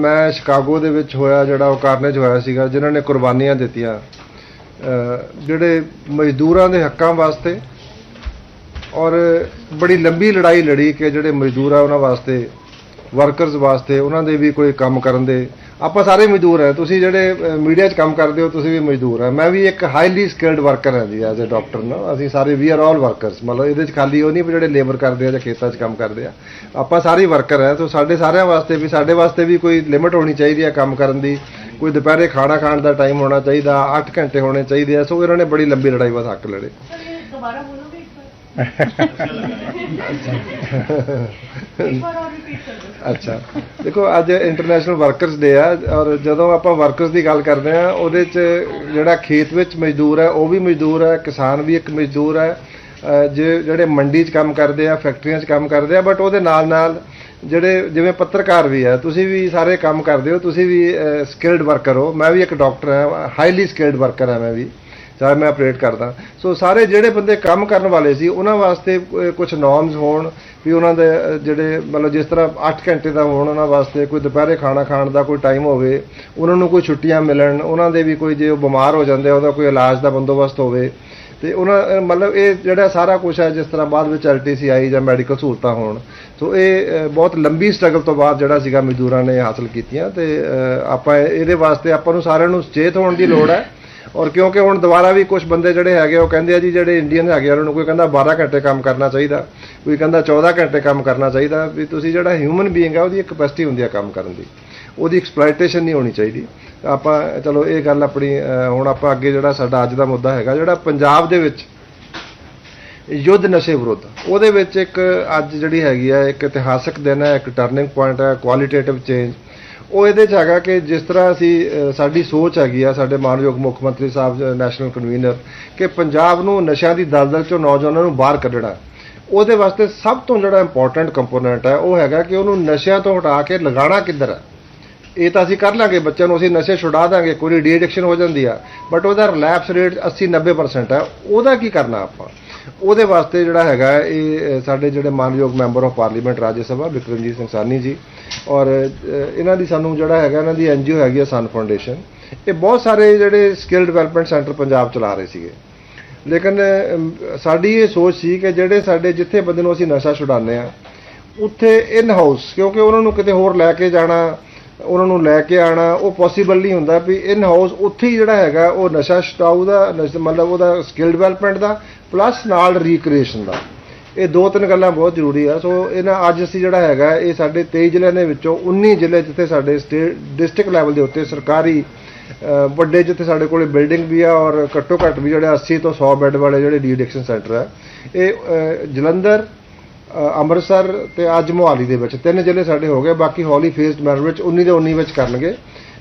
ਮੈਂ ਸ਼ਿਕਾਗੋ ਦੇ ਵਿੱਚ ਹੋਇਆ ਜਿਹੜਾ ਉਹ ਕਾਰਨੇਜ ਹੋਇਆ ਸੀਗਾ, ਜਿਨ੍ਹਾਂ ਨੇ ਕੁਰਬਾਨੀਆਂ ਦਿੱਤੀਆਂ। ਜਿਹੜੇ ਮਜ਼ਦੂਰਾਂ ਦੇ ਹੱਕਾਂ ਵਾਸਤੇ ਔਰ ਬੜੀ ਲੰਬੀ ਲੜਾਈ ਲੜੀ ਕਿ ਜਿਹੜੇ ਮਜ਼ਦੂਰ ਆ ਉਹਨਾਂ ਵਾਸਤੇ ਵਰਕਰਸ ਵਾਸਤੇ, ਉਹਨਾਂ ਦੇ ਵੀ ਕੋਈ ਕੰਮ ਕਰਨ ਦੇ ਆਪਾਂ ਸਾਰੇ ਮਜ਼ਦੂਰ ਆ ਤੁਸੀਂ ਜਿਹੜੇ ਮੀਡੀਆ 'ਚ ਕੰਮ ਕਰਦੇ ਹੋ, ਤੁਸੀਂ ਵੀ ਮਜ਼ਦੂਰ ਆ ਮੈਂ ਵੀ ਇੱਕ ਹਾਈਲੀ ਸਕਿਲਡ ਵਰਕਰ ਹਾਂ ਜੀ ਐਜ਼ ਅ ਡਾਕਟਰ ਨਾ। ਅਸੀਂ ਸਾਰੇ ਵੀ ਆਰ ਆਲ ਵਰਕਰਸ ਮਤਲਬ ਇਹਦੇ 'ਚ ਖਾਲੀ ਉਹ ਨਹੀਂ ਵੀ ਜਿਹੜੇ ਲੇਬਰ ਕਰਦੇ ਆ ਜਾਂ ਖੇਤਾਂ 'ਚ ਕੰਮ ਕਰਦੇ ਆ। ਆਪਾਂ ਸਾਰੇ ਵਰਕਰ ਆ ਸੋ ਸਾਡੇ ਸਾਰਿਆਂ ਵਾਸਤੇ ਵੀ, ਸਾਡੇ ਵਾਸਤੇ ਵੀ ਕੋਈ ਲਿਮਿਟ ਹੋਣੀ ਚਾਹੀਦੀ ਹੈ ਕੰਮ ਕਰਨ ਦੀ। ਕੋਈ ਦੁਪਹਿਰੇ ਖਾਣਾ ਖਾਣ ਦਾ ਟਾਈਮ ਹੋਣਾ ਚਾਹੀਦਾ 8 ਘੰਟੇ ਹੋਣੇ ਚਾਹੀਦੇ ਆ। ਸੋ ਇਹਨਾਂ ਨੇ ਬੜੀ ਲੰਬੀ ਲੜਾਈ ਬਸ ਹੱਕ ਲੜੇ। ਦੁਬਾਰਾ ਅੱਛਾ। ਦੇਖੋ, ਅੱਜ ਇੰਟਰਨੈਸ਼ਨਲ ਵਰਕਰਸ ਡੇ ਆ ਔਰ ਜਦੋਂ ਆਪਾਂ ਵਰਕਰਸ ਦੀ ਗੱਲ ਕਰਦੇ ਆ ਉਹਦੇ 'ਚ ਜਿਹੜਾ ਖੇਤ ਵਿੱਚ ਮਜ਼ਦੂਰ ਹੈ, ਉਹ ਵੀ ਮਜ਼ਦੂਰ ਹੈ, ਕਿਸਾਨ ਵੀ ਇੱਕ ਮਜ਼ਦੂਰ ਹੈ। ਜੇ ਜਿਹੜੇ ਮੰਡੀ 'ਚ ਕੰਮ ਕਰਦੇ ਆ, ਫੈਕਟਰੀਆਂ 'ਚ ਕੰਮ ਕਰਦੇ ਆ ਬਟ ਉਹਦੇ ਨਾਲ ਨਾਲ ਜਿਹੜੇ ਜਿਵੇਂ ਪੱਤਰਕਾਰ ਵੀ ਆ, ਤੁਸੀਂ ਵੀ ਸਾਰੇ ਕੰਮ ਕਰਦੇ ਹੋ, ਤੁਸੀਂ ਵੀ ਸਕਿਲਡ ਵਰਕਰ ਹੋ। ਮੈਂ ਵੀ ਇੱਕ ਡਾਕਟਰ ਹਾਂ ਹਾਈਲੀ ਸਕਿਲਡ ਵਰਕਰ ਹਾਂ ਮੈਂ ਵੀ। ਚਾਹੇ ਮੈਂ ਆਪਰੇਟ ਕਰਦਾ। ਸੋ ਸਾਰੇ ਜਿਹੜੇ ਬੰਦੇ ਕੰਮ ਕਰਨ ਵਾਲੇ ਸੀ, ਉਹਨਾਂ ਵਾਸਤੇ ਕੁਝ ਨੋਰਮਸ ਹੋਣ, ਵੀ ਉਹਨਾਂ ਦੇ ਜਿਹੜੇ, ਮਤਲਬ ਜਿਸ ਤਰ੍ਹਾਂ 8 ਘੰਟੇ ਦਾ ਹੋਣ, ਉਹਨਾਂ ਵਾਸਤੇ ਕੋਈ ਦੁਪਹਿਰੇ ਖਾਣਾ ਖਾਣ ਦਾ ਕੋਈ ਟਾਈਮ ਹੋਵੇ, ਉਹਨਾਂ ਨੂੰ ਕੋਈ ਛੁੱਟੀਆਂ ਮਿਲਣ, ਉਹਨਾਂ ਦੇ ਵੀ ਕੋਈ ਜੇ ਉਹ ਬਿਮਾਰ ਹੋ ਜਾਂਦੇ ਆ, ਉਹਦਾ ਕੋਈ ਇਲਾਜ ਦਾ ਬੰਦੋਬਸਤ ਹੋਵੇ। ਤੇ ਉਹਨਾਂ ਮਤਲਬ ਇਹ ਜਿਹੜਾ ਸਾਰਾ ਕੁਝ ਹੈ ਜਿਸ ਤਰ੍ਹਾਂ ਬਾਅਦ ਵਿੱਚ ਐਲਟੀਸੀ ਆਈ ਜਾਂ ਮੈਡੀਕਲ ਸਹੂਲਤਾਂ ਹੋਣ। ਸੋ ਇਹ ਬਹੁਤ ਲੰਬੀ ਸਟਰਗਲ ਤੋਂ ਬਾਅਦ ਜਿਹੜਾ ਸੀਗਾ ਮਜ਼ਦੂਰਾਂ ਨੇ ਹਾਸਲ ਕੀਤੀਆਂ ਤੇ ਆਪਾਂ ਇਹਦੇ ਵਾਸਤੇ ਆਪਾਂ ਨੂੰ ਸਾਰਿਆਂ ਨੂੰ ਸੁਚੇਤ ਹੋਣ ਦੀ ਲੋੜ ਹੈ। ਔਰ ਕਿਉਂਕਿ ਹੁਣ ਦੁਬਾਰਾ ਵੀ ਕੁਝ ਬੰਦੇ ਜਿਹੜੇ ਹੈਗੇ ਉਹ ਕਹਿੰਦੇ ਆ ਜੀ ਜਿਹੜੇ ਇੰਡੀਅਨ ਹੈਗੇ ਆ, ਉਹਨਾਂ ਨੂੰ ਕੋਈ ਕਹਿੰਦਾ 12 ਘੰਟੇ ਕੰਮ ਕਰਨਾ ਚਾਹੀਦਾ ਕੋਈ ਕਹਿੰਦਾ 14 ਘੰਟੇ ਕੰਮ ਕਰਨਾ ਚਾਹੀਦਾ ਵੀ ਤੁਸੀਂ ਜਿਹੜਾ ਹਿਊਮਨ ਬੀਇੰਗ ਆ ਉਹਦੀ ਕਪੈਸਿਟੀ ਹੁੰਦੀ ਆ ਕੰਮ ਕਰਨ ਦੀ। ਉਹਦੀ ਐਕਸਪਲੋਇਟੇਸ਼ਨ ਨਹੀਂ ਹੋਣੀ ਚਾਹੀਦੀ। ਆਪਾਂ ਚਲੋ ਇਹ ਗੱਲ ਆਪਣੀ ਹੁਣ ਆਪਾਂ ਅੱਗੇ ਜਿਹੜਾ ਸਾਡਾ ਅੱਜ ਦਾ ਮੁੱਦਾ ਹੈਗਾ ਜਿਹੜਾ ਪੰਜਾਬ ਦੇ ਵਿੱਚ ਯੁੱਧ ਨਸ਼ੇ ਵਿਰੁੱਧ ਉਹਦੇ ਵਿੱਚ ਇੱਕ ਅੱਜ ਜਿਹੜੀ ਹੈਗੀ ਆ ਇੱਕ ਇਤਿਹਾਸਕ ਦਿਨ ਹੈ ਇੱਕ ਟਰਨਿੰਗ ਪੁਆਇੰਟ ਹੈ ਕੁਆਲੀਟੇਟਿਵ ਚੇਂਜ ਉਹ ਇਹਦੇ ਚ ਹੈਗਾ ਕਿ ਜਿਸ ਤਰ੍ਹਾਂ ਅਸੀਂ ਸਾਡੀ ਸੋਚ ਹੈਗੀ ਆ, ਸਾਡੇ ਮਾਨਯੋਗ ਮੁੱਖ ਮੰਤਰੀ ਸਾਹਿਬ ਨੈਸ਼ਨਲ ਕਨਵੀਨਰ, ਕਿ ਪੰਜਾਬ ਨੂੰ ਨਸ਼ਿਆਂ ਦੀ ਦਲਦਲ ਚੋਂ ਨੌਜਵਾਨਾਂ ਨੂੰ ਬਾਹਰ ਕੱਢਣਾ। ਉਹਦੇ ਵਾਸਤੇ ਸਭ ਤੋਂ ਜਿਹੜਾ ਇੰਪੋਰਟੈਂਟ ਕੰਪੋਨੈਂਟ ਹੈ, ਉਹ ਹੈਗਾ ਕਿ ਉਹਨੂੰ ਨਸ਼ਿਆਂ ਤੋਂ ਹਟਾ ਕੇ ਲਗਾਉਣਾ ਕਿੱਧਰ ਹੈ ਇਹ ਤਾਂ ਅਸੀਂ ਕਰ ਲਾਂਗੇ, ਬੱਚਿਆਂ ਨੂੰ ਅਸੀਂ ਨਸ਼ੇ ਛੁਡਾ ਦਾਂਗੇ, ਕੋਈ ਡੀ ਐਡਿਕਸ਼ਨ ਹੋ ਜਾਂਦੀ ਆ ਬਟ ਉਹਦਾ ਰਿਲੈਪਸ ਰੇਟ 80 90% ਹੈ, ਉਹਦਾ ਕੀ ਕਰਨਾ ਆਪਾਂ? ਉਹਦੇ ਵਾਸਤੇ ਜਿਹੜਾ ਹੈਗਾ ਇਹ ਸਾਡੇ ਜਿਹੜੇ ਮਾਨਯੋਗ member of parliament Rajya Sabha, Vikramjit Singh Sahni ji ਔਰ ਇਹਨਾਂ ਦੀ ਸਾਨੂੰ ਜਿਹੜਾ ਹੈਗਾ, ਇਹਨਾਂ ਦੀ ਐਨਜੀਓ ਹੈਗੀ ਆ ਸਨ ਫਾਊਂਡੇਸ਼ਨ। ਇਹ ਬਹੁਤ ਸਾਰੇ ਜਿਹੜੇ ਸਕਿੱਲ ਡਿਵੈਲਪਮੈਂਟ ਸੈਂਟਰ ਪੰਜਾਬ ਚਲਾ ਰਹੇ ਸੀਗੇ। ਲੇਕਿਨ ਸਾਡੀ ਇਹ ਸੋਚ ਸੀ ਕਿ ਜਿਹੜੇ ਸਾਡੇ ਜਿੱਥੇ ਬੰਦੇ ਨੂੰ ਅਸੀਂ ਨਸ਼ਾ ਛੁਡਾਉਂਦੇ ਆ ਉੱਥੇ ਇਨ ਹਾਊਸ ਕਿਉਂਕਿ ਉਹਨਾਂ ਨੂੰ ਕਿਤੇ ਹੋਰ ਲੈ ਕੇ ਜਾਣਾ, ਉਹਨਾਂ ਨੂੰ ਲੈ ਕੇ ਆਣਾ, ਉਹ ਪੋਸੀਬਲ ਨਹੀਂ ਹੁੰਦਾ ਵੀ ਇਨ ਹਾਊਸ ਉੱਥੇ ਹੀ ਜਿਹੜਾ ਹੈਗਾ, ਉਹ ਨਸ਼ਾ ਛੁਡਾਊ ਦਾ, ਨਸ਼ਾ- ਮਤਲਬ ਉਹਦਾ ਸਕਿੱਲ ਡਿਵੈਲਪਮੈਂਟ ਦਾ ਪਲੱਸ ਨਾਲ ਰੀਕ੍ਰੀਏਸ਼ਨ ਦਾ। ਇਹ ਦੋ ਤਿੰਨ ਗੱਲਾਂ ਬਹੁਤ ਜ਼ਰੂਰੀ ਆ। ਸੋ ਇਹਨਾਂ ਅੱਜ ਅਸੀਂ ਜਿਹੜਾ ਹੈਗਾ, ਇਹ ਸਾਡੇ 23 ਜ਼ਿਲ੍ਹਿਆਂ ਦੇ ਵਿੱਚੋਂ 19 ਜ਼ਿਲ੍ਹੇ ਜਿੱਥੇ ਸਾਡੇ ਸਟੇਟ ਡਿਸਟ੍ਰਿਕਟ ਲੈਵਲ ਦੇ ਉੱਤੇ ਸਰਕਾਰੀ ਵੱਡੇ ਜਿੱਥੇ ਸਾਡੇ ਕੋਲੇ ਬਿਲਡਿੰਗ ਵੀ ਆ ਔਰ ਘੱਟੋ ਘੱਟ ਵੀ ਜਿਹੜੇ 80 ਤੋਂ 100 ਬੈੱਡ ਵਾਲੇ ਜਿਹੜੇ ਡੀ ਐਡਿਕਸ਼ਨ ਸੈਂਟਰ ਆ। ਇਹ ਜਲੰਧਰ ਅੰਮ੍ਰਿਤਸਰ ਤੇ ਅੱਜ ਮੋਹਾਲੀ ਦੇ ਵਿੱਚ ਤਿੰਨ ਜ਼ਿਲ੍ਹੇ ਸਾਡੇ ਹੋ ਗਏ। ਬਾਕੀ ਹੌਲੀ ਫੇਸਡ ਮੈਨਰ ਵਿੱਚ 19 ਦੇ 19 ਵਿੱਚ ਕਰਨਗੇ।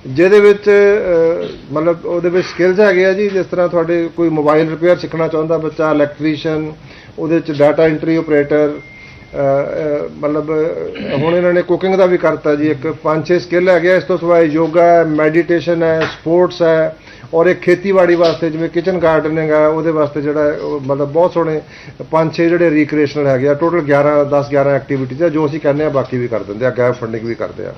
ਜਿਹਦੇ ਵਿੱਚ ਮਤਲਬ ਉਹਦੇ ਵਿੱਚ ਸਕਿੱਲਸ ਹੈਗੇ ਆ ਜੀ। ਜਿਸ ਤਰ੍ਹਾਂ ਤੁਹਾਡੇ ਕੋਈ ਮੋਬਾਈਲ ਰਿਪੇਅਰ ਸਿੱਖਣਾ ਚਾਹੁੰਦਾ ਬੱਚਾ ਇਲੈਕਟ੍ਰੀਸ਼ੀਅਨ ਉਹਦੇ ਵਿੱਚ ਡਾਟਾ ਐਂਟਰੀ ਆਪਰੇਟਰ ਮਤਲਬ ਹੁਣ ਇਹਨਾਂ ਨੇ ਕੁਕਿੰਗ ਦਾ ਵੀ ਕਰਤਾ ਜੀ, ਇੱਕ ਪੰਜ ਛੇ ਸਕਿੱਲ ਹੈਗੇ ਆ। ਇਸ ਤੋਂ ਸਿਵਾਏ ਯੋਗਾ ਹੈ ਮੈਡੀਟੇਸ਼ਨ ਹੈ ਸਪੋਰਟਸ ਹੈ, ਔਰ ਇਹ ਖੇਤੀਬਾੜੀ ਵਾਸਤੇ, ਜਿਵੇਂ ਕਿਚਨ ਗਾਰਡਨਿੰਗ ਹੈ, ਉਹਦੇ ਵਾਸਤੇ ਜਿਹੜਾ ਮਤਲਬ ਬਹੁਤ ਸੋਹਣੇ ਪੰਜ ਛੇ ਜਿਹੜੇ ਰੀਕ੍ਰੀਏਸ਼ਨਲ ਹੈਗੇ ਆ ਟੋਟਲ 11 10 11 ਐਕਟੀਵਿਟੀਜ਼ ਆ, ਜੋ ਅਸੀਂ ਕਹਿੰਦੇ ਆ, ਬਾਕੀ ਵੀ ਕਰ ਦਿੰਦੇ ਆ ਗੈਪ ਫੰਡਿੰਗ ਵੀ ਕਰਦੇ ਆ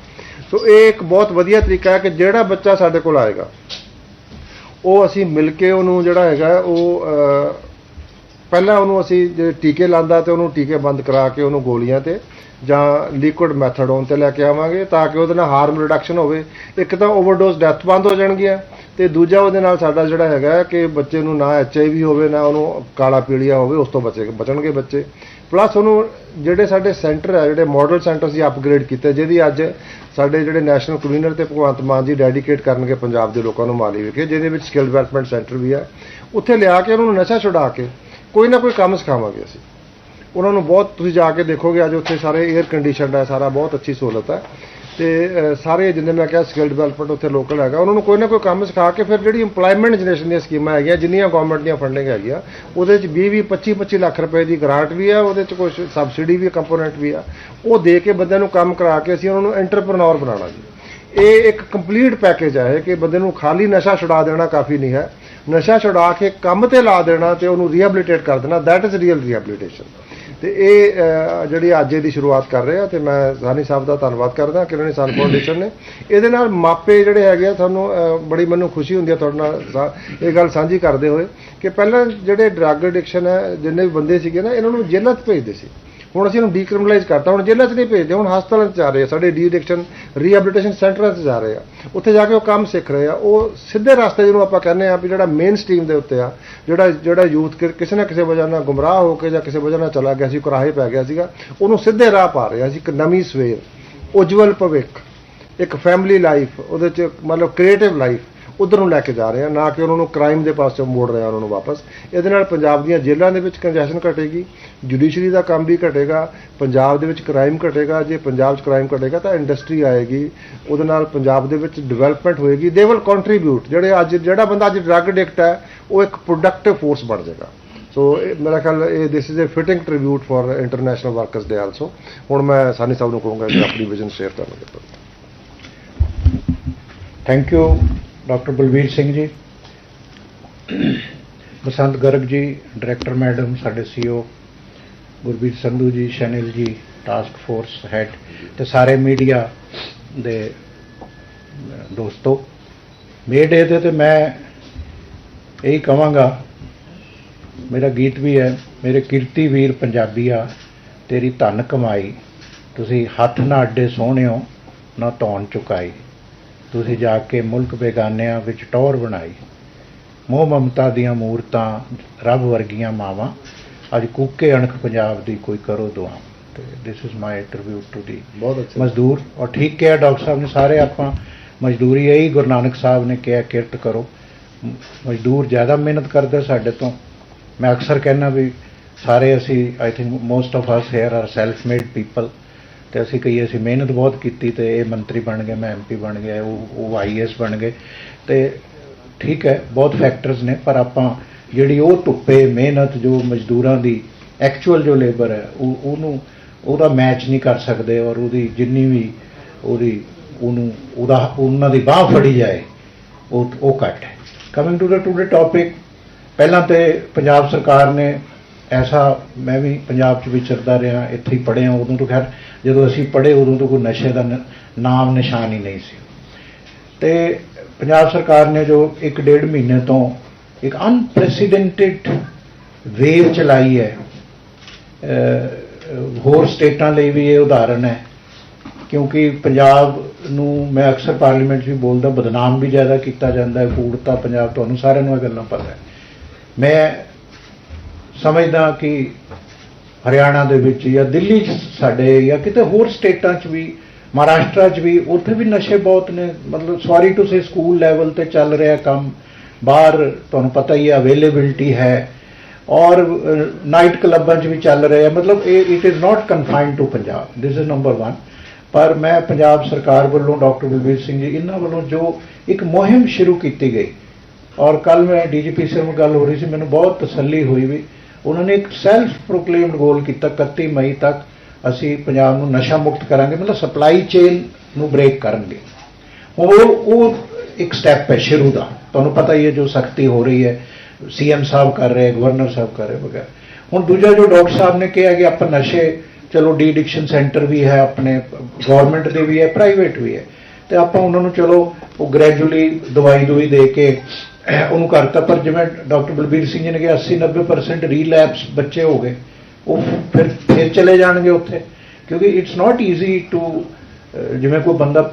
ਸੋ ਇਹ ਇੱਕ ਬਹੁਤ ਵਧੀਆ ਤਰੀਕਾ ਹੈ ਕਿ ਜਿਹੜਾ ਬੱਚਾ ਸਾਡੇ ਕੋਲ ਆਏਗਾ, ਉਹ ਅਸੀਂ ਮਿਲ ਕੇ ਉਹਨੂੰ ਜਿਹੜਾ ਹੈਗਾ, ਉਹ ਪਹਿਲਾਂ ਉਹਨੂੰ ਅਸੀਂ ਜੇ ਟੀਕੇ ਲਾਂਦਾ ਤੇ ਉਹਨੂੰ ਟੀਕੇ ਬੰਦ ਕਰਾ ਕੇ ਉਹਨੂੰ ਗੋਲੀਆਂ ਤੇ ਜਾਂ ਲਿਕੁਇਡ ਮੈਥਡੋਨ ਤੇ ਲੈ ਕੇ ਆਵਾਂਗੇ ਤਾਂ ਕਿ ਉਹਦੇ ਨਾਲ ਹਾਰਮ ਰਿਡਕਸ਼ਨ ਹੋਵੇ। ਇੱਕ ਤਾਂ ਓਵਰਡੋਜ਼ ਡੈਥ ਬੰਦ ਹੋ ਜਾਣਗੀਆਂ ਤੇ ਦੂਜਾ ਉਹਦੇ ਨਾਲ ਸਾਡਾ ਜਿਹੜਾ ਹੈਗਾ ਕਿ ਬੱਚੇ ਨੂੰ ਨਾ ਐਚਆਈਵੀ ਹੋਵੇ, ਨਾ ਉਹਨੂੰ ਕਾਲਾ ਪੀਲੀਆ ਹੋਵੇ, ਉਸ ਤੋਂ ਬਚੇ ਬਚਣਗੇ ਬੱਚੇ। ਪਲੱਸ ਉਹਨੂੰ ਜਿਹੜੇ ਸਾਡੇ ਸੈਂਟਰ ਹੈ ਜਿਹੜੇ ਮਾਡਲ ਸੈਂਟਰ ਸੀ ਅਪਗ੍ਰੇਡ ਕੀਤੇ, ਜਿਹਦੀ ਅੱਜ ਸਾਡੇ ਜਿਹੜੇ ਨੈਸ਼ਨਲ ਕਨਵੀਨਰ ਤੇ ਭਗਵੰਤ ਮਾਨ ਜੀ ਡੈਡੀਕੇਟ ਕਰਨਗੇ ਪੰਜਾਬ ਦੇ ਲੋਕਾਂ ਨੂੰ ਮਾਲੀ ਵਿਖੇ, ਜਿਹਦੇ ਵਿੱਚ ਸਕਿੱਲ ਡਿਵੈਲਪਮੈਂਟ ਸੈਂਟਰ ਵੀ ਹੈ ਉੱਥੇ ਲਿਆ ਕੇ ਉਹਨਾਂ ਨੂੰ ਨਸ਼ਾ ਛੁਡਾ ਕੇ ਕੋਈ ਨਾ ਕੋਈ ਕੰਮ ਸਿਖਾਵਾਂਗੇ ਅਸੀਂ। ਉਹਨਾਂ ਨੂੰ ਬਹੁਤ ਤੁਸੀਂ ਜਾ ਕੇ ਦੇਖੋਗੇ, ਅੱਜ ਉੱਥੇ ਸਾਰੇ 에ਅਰ ਕੰਡੀਸ਼ਨਡ ਹੈ ਸਾਰਾ ਬਹੁਤ ਅੱਛੀ ਸਹੂਲਤ ਹੈ ਤੇ ਸਾਰੇ ਜਿੰਨੇ ਮੈਂ ਕਿਹਾ ਸਕਿੱਲ ਡਿਵੈਲਪਮੈਂਟ ਉੱਥੇ ਲੋਕਲ ਹੈਗਾ, ਉਹਨਾਂ ਨੂੰ ਕੋਈ ਨਾ ਕੋਈ ਕੰਮ ਸਿਖਾ ਕੇ ਫਿਰ ਜਿਹੜੀ ਏਮਪਲੋਇਮੈਂਟ ਜਨਰੇਸ਼ਨ ਦੀਆਂ ਸਕੀਮਾਂ ਹੈਗੀਆਂ, ਜਿੰਨੀਆਂ ਗਵਰਨਮੈਂਟ ਦੀਆਂ ਫੰਡਿੰਗ ਹੈਗੀਆਂ, ਉਹਦੇ ਵਿੱਚ 20 20 25 25 ਲੱਖ ਰੁਪਏ ਦੀ ਗ੍ਰਾਂਟ ਵੀ ਹੈ ਉਹਦੇ ਵਿੱਚ ਕੁਝ ਸਬਸਿਡੀ ਵੀ ਕੰਪੋਨੈਂਟ ਵੀ ਆ। ਉਹ ਦੇ ਕੇ ਬੰਦਿਆਂ ਨੂੰ ਕੰਮ ਕਰਾ ਕੇ ਅਸੀਂ ਉਹਨਾਂ ਨੂੰ ਐਂਟਰਪ੍ਰੈਨਿਓਰ ਬਣਾਉਣਾ ਜੀ। ਇਹ ਇੱਕ ਕੰਪਲੀਟ ਪੈਕੇਜ ਹੈ ਕਿ ਬੰਦੇ ਨੂੰ ਖਾਲੀ ਨਸ਼ਾ ਛੁਡਾ ਦੇਣਾ ਕਾਫੀ ਨਹੀਂ ਹੈ। ਨਸ਼ਾ ਛੁਡਾ ਕੇ ਕੰਮ ਤੇ ਲਾ ਦੇਣਾ ਤੇ ਉਹਨੂੰ ਰੀਹੈਬਿਲਿਟੇਟ ਕਰ ਦੇਣਾ ਦੈਟ ਇਜ਼ ਰੀਅਲ ਰੀਹੈਬਿਲਿਟੇਸ਼ਨ ਤੇ ਇਹ ਜਿਹੜੀ ਅੱਜ ਦੀ ਸ਼ੁਰੂਆਤ ਕਰ ਰਹੇ ਆ ਤੇ ਮੈਂ ਸਾਨੀ ਸਾਹਿਬ ਦਾ ਧੰਨਵਾਦ ਕਰਦਾ ਕਿ ਉਹਨਾਂ ਨੇ ਸਾਨੂੰ ਫਾਊਂਡੇਸ਼ਨ ਨੇ। ਇਹਦੇ ਨਾਲ ਮਾਪੇ ਜਿਹੜੇ ਹੈਗੇ ਆ, ਤੁਹਾਨੂੰ ਬੜੀ ਮੈਨੂੰ ਖੁਸ਼ੀ ਹੁੰਦੀ ਹੈ ਤੁਹਾਡੇ ਨਾਲ ਸਾ- ਇਹ ਗੱਲ ਸਾਂਝੀ ਕਰਦੇ ਹੋਏ ਕਿ ਪਹਿਲਾਂ ਜਿਹੜੇ ਡਰੱਗ ਐਡਿਕਸ਼ਨ ਹੈ, ਜਿੰਨੇ ਵੀ ਬੰਦੇ ਸੀਗੇ ਨਾ, ਇਹਨਾਂ ਨੂੰ ਜੇਲ੍ਹਾਂ 'ਚ ਭੇਜਦੇ ਸੀ। ਹੁਣ ਅਸੀਂ ਉਹਨੂੰ ਡੀਕ੍ਰਿਮੀਨਲਾਈਜ਼ ਕਰਤਾ, ਹੁਣ ਜੇਲ੍ਹਾਂ 'ਚ ਨਹੀਂ ਭੇਜਦੇ, ਹੁਣ ਹਸਪਤਾਲਾਂ 'ਚ ਜਾ ਰਹੇ ਆ, ਸਾਡੇ ਡੀ ਐਡਿਕਸ਼ਨ ਰੀਹੈਬਿਲਿਟੇਸ਼ਨ ਸੈਂਟਰਾਂ 'ਚ ਜਾ ਰਹੇ ਆ। ਉੱਥੇ ਜਾ ਕੇ ਉਹ ਕੰਮ ਸਿੱਖ ਰਹੇ ਆ। ਉਹ ਸਿੱਧੇ ਰਸਤੇ ਜਿਹਨੂੰ ਆਪਾਂ ਕਹਿੰਦੇ ਆ ਵੀ ਜਿਹੜਾ ਮੇਨ ਸਟ੍ਰੀਮ ਦੇ ਉੱਤੇ ਆ, ਜਿਹੜਾ ਜਿਹੜਾ ਯੂਥ ਕਿਸੇ ਨਾ ਕਿਸੇ ਵਜ੍ਹਾ ਨਾਲ ਗੁੰਮਰਾਹ ਹੋ ਕੇ ਜਾਂ ਕਿਸੇ ਵਜ੍ਹਾ ਨਾਲ ਚਲਾ ਗਿਆ ਸੀ, ਕੁਰਾਹੇ ਪੈ ਗਿਆ ਸੀਗਾ, ਉਹਨੂੰ ਸਿੱਧੇ ਰਾਹ ਪਾ ਰਿਹਾ ਸੀ, ਇੱਕ ਨਵੀਂ ਸਵੇਰ, ਉਜਵਲ ਭਵਿੱਖ, ਇੱਕ ਫੈਮਿਲੀ ਲਾਈਫ ਉਹਦੇ 'ਚ ਮਤਲਬ ਕ੍ਰੀਏਟਿਵ ਲਾਈਫ ਉਧਰ ਨੂੰ ਲੈ ਕੇ ਜਾ ਰਹੇ ਆ, ਨਾ ਕਿ ਉਹਨਾਂ ਨੂੰ ਕ੍ਰਾਈਮ ਦੇ ਪਾਸੇ ਮੋੜ ਰਹੇ ਆ ਉਹਨਾਂ ਨੂੰ ਵਾਪਸ। ਇਹਦੇ ਨਾਲ ਪੰਜਾਬ ਦੀਆਂ ਜੇਲ੍ਹਾਂ ਦੇ ਵਿੱਚ ਕੰਜੈਸ਼ਨ ਘਟੇਗੀ ਜੁਡੀਸ਼ਰੀ ਦਾ ਕੰਮ ਵੀ ਘਟੇਗਾ, ਪੰਜਾਬ ਦੇ ਵਿੱਚ ਕ੍ਰਾਈਮ ਘਟੇਗਾ, ਜੇ ਪੰਜਾਬ 'ਚ ਕ੍ਰਾਈਮ ਘਟੇਗਾ ਤਾਂ ਇੰਡਸਟਰੀ ਆਏਗੀ, ਉਹਦੇ ਨਾਲ ਪੰਜਾਬ ਦੇ ਵਿੱਚ ਡਿਵੈਲਪਮੈਂਟ ਹੋਏਗੀ ਦੇ ਵਿਲ ਕੰਟਰੀਬਿਊਟ ਜਿਹੜੇ ਅੱਜ, ਜਿਹੜਾ ਬੰਦਾ ਅੱਜ ਡਰੱਗ ਐਡਿਕਟ ਹੈ, ਉਹ ਇੱਕ ਪ੍ਰੋਡਕਟਿਵ ਫੋਰਸ ਬਣ ਜਾਏਗਾ। ਸੋ ਇਹ ਮੇਰਾ ਖਿਆਲ ਇਹ this is a fitting tribute for international workers day also ਹੁਣ ਮੈਂ ਸਾਨੀ ਸਾਹਿਬ ਨੂੰ ਕਹੂੰਗਾ ਕਿ ਆਪਣੀ ਵਿਜ਼ਨ ਸ਼ੇਅਰ ਕਰਨ thank you doctor Balvir Singh ji, Basant Garg ji, director madam ਸਾਡੇ ਸੀਓ ਗੁਰਬੀਰ ਸੰਧੂ ਜੀ, ਸ਼ੈਨਿਲ ਜੀ ਟਾਸਕ ਫੋਰਸ ਹੈਡ ਤੇ ਸਾਰੇ ਮੀਡੀਆ ਦੇ ਦੋਸਤੋ। ਮੇ ਡੇ ਤੇ ਤੇ ਮੈਂ ਇਹੀ ਕਹਾਂਗਾ, ਮੇਰਾ ਗੀਤ ਵੀ ਹੈ, ਮੇਰੇ ਕੀਰਤੀ ਵੀਰ ਪੰਜਾਬੀਆ ਤੇਰੀ ਧਨ ਕਮਾਈ, ਤੁਸੀਂ ਹੱਥ ਨਾ ਅੱਡੇ ਸੋਹਣਿਓ, ਨਾ ਧੌਣ ਚੁਕਾਈ। ਤੁਸੀਂ ਜਾ ਕੇ ਮੁਲਕ ਬੇਗਾਨਿਆਂ ਵਿੱਚ ਟੌਰ ਬਣਾਈ। ਮੋਹ ਮਮਤਾ ਦੀਆਂ ਮੂਰਤਾਂ ਰੱਬ ਵਰਗੀਆਂ ਮਾਵਾਂ। ਅੱਜ ਕੂਕੇ ਅਣਖ ਪੰਜਾਬ ਦੀ ਕੋਈ ਕਰੋ ਦੁਆ। ਤੇ this is my tribute to the ਬਹੁਤ ਅੱਛਾ। ਮਜ਼ਦੂਰ। ਔਰ ਠੀਕ ਕਿਹਾ ਡਾਕਟਰ ਸਾਹਿਬ ਨੇ ਸਾਰੇ ਆਪਾਂ ਮਜ਼ਦੂਰੀ ਇਹੀ ਗੁਰੂ ਨਾਨਕ ਸਾਹਿਬ ਨੇ ਕਿਹਾ ਕਿਰਤ ਕਰੋ। ਮਜ਼ਦੂਰ ਜ਼ਿਆਦਾ ਮਿਹਨਤ ਕਰਦੇ ਸਾਡੇ ਤੋਂ। ਮੈਂ ਅਕਸਰ ਕਹਿੰਦਾ ਵੀ ਸਾਰੇ ਅਸੀਂ I think most of us here are self made people ਤੇ ਅਸੀਂ ਕਹੀਏ ਅਸੀਂ ਮਿਹਨਤ ਬਹੁਤ ਕੀਤੀ ਤੇ ਇਹ ਮੰਤਰੀ ਬਣ ਗਏ, ਮੈਂ ਐਮਪੀ ਬਣ ਗਿਆ, ਉਹ ਉਹ ਆਈਐਸ ਬਣ ਗਏ। ਤੇ ਠੀਕ ਹੈ, ਬਹੁਤ ਫੈਕਟਰਸ ਨੇ, ਪਰ ਆਪਾਂ ਜਿਹੜੀ ਉਹ ਧੁੱਪੇ ਮਿਹਨਤ ਜੋ ਮਜ਼ਦੂਰਾਂ ਦੀ ਐਕਚੁਅਲ ਜੋ ਲੇਬਰ ਹੈ, ਉਹ, ਉਹਨੂੰ, ਉਹਦਾ ਮੈਚ ਨਹੀਂ ਕਰ ਸਕਦੇ ਔਰ ਉਹਦੀ ਜਿੰਨੀ ਵੀ ਉਹਦੀ, ਉਹਨੂੰ, ਉਹਦਾ, ਉਹਨਾਂ ਦੀ ਬਾਹ ਫੜੀ ਜਾਏ, ਉਹ ਉਹ ਘੱਟ ਹੈ। Coming to the today topic ਪਹਿਲਾਂ ਤੇ ਪੰਜਾਬ ਸਰਕਾਰ ਨੇ ਐਸਾ ਮੈਂ ਵੀ ਪੰਜਾਬ 'ਚ ਵਿਚਰਦਾ ਰਿਹਾ, ਇੱਥੇ ਹੀ ਪੜ੍ਹਿਆ ਉਦੋਂ ਤੋਂ ਖੈਰ, ਜਦੋਂ ਅਸੀਂ ਪੜ੍ਹੇ ਉਦੋਂ ਤੋਂ ਕੋਈ ਨਸ਼ੇ ਦਾ ਨ- ਨਾਮ ਨਿਸ਼ਾਨ ਹੀ ਨਹੀਂ ਸੀ। ਤੇ ਪੰਜਾਬ ਸਰਕਾਰ ਨੇ ਜੋ ਇੱਕ ਡੇਢ ਮਹੀਨੇ ਤੋਂ ਇੱਕ ਅਨਪ੍ਰੈਸੀਡੈਂਟਡ ਵੇਵ ਚਲਾਈ ਹੈ ਹੋਰ ਸਟੇਟਾਂ ਲਈ ਵੀ ਇਹ ਉਦਾਹਰਣ ਹੈ, ਕਿਉਂਕਿ ਪੰਜਾਬ ਨੂੰ ਮੈਂ ਅਕਸਰ ਪਾਰਲੀਮੈਂਟ 'ਚ ਵੀ ਬੋਲਦਾ, ਬਦਨਾਮ ਵੀ ਜ਼ਿਆਦਾ ਕੀਤਾ ਜਾਂਦਾ ਹੈ, ਕੂੜਤਾ ਪੰਜਾਬ, ਤੁਹਾਨੂੰ ਸਾਰਿਆਂ ਨੂੰ ਇਹ ਗੱਲਾਂ ਪਤਾ ਹੈ। ਮੈਂ ਸਮਝਦਾ ਕਿ ਹਰਿਆਣਾ ਦੇ ਵਿੱਚ ਜਾਂ ਦਿੱਲੀ 'ਚ ਸਾਡੇ ਜਾਂ ਕਿਤੇ ਹੋਰ ਸਟੇਟਾਂ 'ਚ ਵੀ, ਮਹਾਰਾਸ਼ਟਰ 'ਚ ਵੀ, ਉੱਥੇ ਵੀ ਨਸ਼ੇ ਬਹੁਤ ਨੇ। ਮਤਲਬ sorry to say school level ਤੇ ਚੱਲ ਰਿਹਾ ਕੰਮ। ਬਾਹਰ ਤੁਹਾਨੂੰ ਪਤਾ ਹੀ ਹੈ ਅਵੇਲੇਬਿਲਟੀ ਹੈ। ਔਰ ਨਾਈਟ ਕਲੱਬਾਂ 'ਚ ਵੀ ਚੱਲ ਰਿਹਾ ਮਤਲਬ ਇਹ it is not confined to Punjab. This is number 1 ਪਰ ਮੈਂ ਪੰਜਾਬ ਸਰਕਾਰ ਵੱਲੋਂ ਡਾਕਟਰ ਬਲਬੀਰ ਸਿੰਘ ਜੀ, ਇਹਨਾਂ ਵੱਲੋਂ ਜੋ ਇੱਕ ਮੁਹਿੰਮ ਸ਼ੁਰੂ ਕੀਤੀ ਗਈ। ਔਰ ਕੱਲ ਮੈਂ ਡੀਜੀਪੀ ਸਾਹਿਬ ਨਾਲ ਗੱਲ ਹੋ ਰਹੀ ਸੀ, ਮੈਨੂੰ ਬਹੁਤ ਤਸੱਲੀ ਹੋਈ ਵੀ ਉਹਨਾਂ ਨੇ ਇੱਕ ਸੈਲਫ ਪ੍ਰੋਕਲੇਮਡ ਗੋਲ ਕੀਤਾ 31 ਮਈ ਤੱਕ ਅਸੀਂ ਪੰਜਾਬ ਨੂੰ ਨਸ਼ਾ ਮੁਕਤ ਕਰਾਂਗੇ, ਮਤਲਬ ਸਪਲਾਈ ਚੇਨ ਨੂੰ ਬ੍ਰੇਕ ਕਰਾਂਗੇ ਉਹ ਉਹ ਇੱਕ ਸਟੈਪ ਹੈ ਸ਼ੁਰੂ ਦਾ। ਤੁਹਾਨੂੰ ਪਤਾ ਹੀ ਹੈ ਜੋ ਸਖਤੀ ਹੋ ਰਹੀ ਹੈ। ਸੀਐਮ ਸਾਹਿਬ ਕਰ ਰਹੇ ਗਵਰਨਰ ਸਾਹਿਬ ਕਰ ਰਹੇ ਵਗੈਰਾ। ਹੁਣ ਦੂਜਾ ਜੋ ਡਾਕਟਰ ਸਾਹਿਬ ਨੇ ਕਿਹਾ ਕਿ ਆਪਾਂ ਨਸ਼ੇ, ਚਲੋ ਡੀ ਐਡਿਕਸ਼ਨ ਸੈਂਟਰ ਵੀ ਹੈ, ਆਪਣੇ ਗਵਰਨਮੈਂਟ ਦੇ ਵੀ ਹੈ ਪ੍ਰਾਈਵੇਟ ਵੀ ਹੈ। ਤੇ ਆਪਾਂ ਉਹਨਾਂ ਨੂੰ ਚਲੋ ਉਹ ਗ੍ਰੈਜੂਅਲੀ ਦਵਾਈ ਦਵਾਈ ਦੇ ਕੇ ਉਹਨੂੰ ਕਰਤਾ, ਪਰ ਜਿਵੇਂ ਡਾਕਟਰ ਬਲਬੀਰ ਸਿੰਘ ਜੀ ਨੇ ਕਿਹਾ 80 90% ਰੀਲੈਪਸ ਬੱਚੇ ਹੋ ਗਏ। ਉਹ ਫਿਰ ਫਿਰ ਚਲੇ ਜਾਣਗੇ ਉੱਥੇ। ਕਿਉਂਕਿ ਇਟਸ ਨਾਟ ਈਜ਼ੀ ਟੂ ਜਿਵੇਂ ਕੋਈ ਬੰਦਾ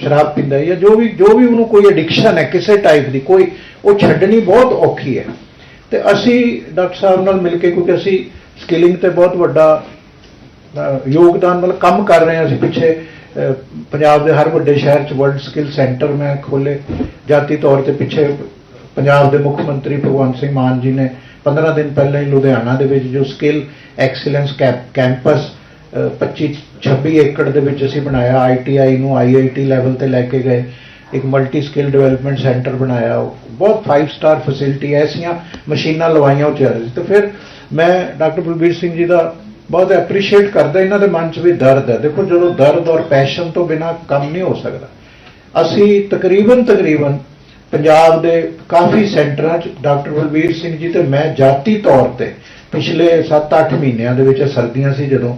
ਸ਼ਰਾਬ ਪੀਂਦਾ ਹੈ ਜਾਂ ਜੋ ਵੀ ਜੋ ਵੀ ਉਹਨੂੰ ਕੋਈ ਐਡਿਕਸ਼ਨ ਹੈ ਕਿਸੇ ਟਾਈਪ ਦੀ, ਕੋਈ, ਉਹ ਛੱਡਣੀ ਬਹੁਤ ਔਖੀ ਹੈ। ਤੇ ਅਸੀਂ ਡਾਕਟਰ ਸਾਹਿਬ ਨਾਲ ਮਿਲ ਕੇ, ਕਿਉਂਕਿ ਅਸੀਂ ਸਕਿਲਿੰਗ ਤੇ ਬਹੁਤ ਵੱਡਾ ਯੋਗਦਾਨ ਮਤਲਬ ਕੰਮ ਕਰ ਰਹੇ ਹਾਂ। ਅਸੀਂ ਪਿੱਛੇ ਪੰਜਾਬ ਦੇ ਹਰ ਵੱਡੇ ਸ਼ਹਿਰ 'ਚ ਵਰਲਡ ਸਕਿੱਲ ਸੈਂਟਰ ਮੈਂ ਖੋਲੇ ਜਾਤੀ ਤੌਰ ਤੇ ਪਿੱਛੇ ਪੰਜਾਬ ਦੇ ਮੁੱਖ ਮੰਤਰੀ ਭਗਵੰਤ ਸਿੰਘ ਮਾਨ ਜੀ ਨੇ 15 ਦਿਨ ਪਹਿਲਾਂ ਹੀ ਲੁਧਿਆਣਾ ਦੇ ਵਿੱਚ ਜੋ ਸਕਿੱਲ ਐਕਸੀਲੈਂਸ ਕੈਂਪਸ 25 26 ਏਕੜ ਦੇ ਵਿੱਚ ਅਸੀਂ ਬਣਾਇਆ ਆਈਟੀਆਈ ਨੂੰ ਆਈਆਈਟੀ ਲੈਵਲ ਤੇ ਲੈ ਕੇ ਗਏ, ਇੱਕ ਮਲਟੀ ਸਕਿੱਲ ਡਿਵੈਲਪਮੈਂਟ ਸੈਂਟਰ ਬਣਾਇਆ, ਬਹੁਤ 5 ਸਟਾਰ ਫੈਸਿਲਿਟੀ ਐਸੀਆਂ ਮਸ਼ੀਨਾਂ ਲਵਾਈਆਂ ਉਹ ਚੱਲ ਸੀ। ਤੇ ਫਿਰ ਮੈਂ ਡਾਕਟਰ ਬਲਬੀਰ ਸਿੰਘ ਜੀ ਦਾ ਬਹੁਤ ਐਪਰੀਸ਼ੀਏਟ ਕਰਦਾ, ਇਹਨਾਂ ਦੇ ਮਨ 'ਚ ਵੀ ਦਰਦ ਹੈ। ਦੇਖੋ ਜਦੋਂ ਦਰਦ ਔਰ ਪੈਸ਼ਨ ਤੋਂ ਬਿਨਾ ਕੰਮ ਨਹੀਂ ਹੋ ਸਕਦਾ। ਅਸੀਂ ਤਕਰੀਬਨ ਤਕਰੀਬਨ ਪੰਜਾਬ ਦੇ ਕਾਫੀ ਸੈਂਟਰਾਂ 'ਚ ਡਾਕਟਰ ਬਲਬੀਰ ਸਿੰਘ ਜੀ ਤੇ ਮੈਂ ਜਾਤੀ ਤੌਰ ਤੇ ਪਿਛਲੇ 7-8 ਮਹੀਨਿਆਂ ਦੇ ਵਿੱਚ ਸਰਦੀਆਂ ਸੀ ਜਦੋਂ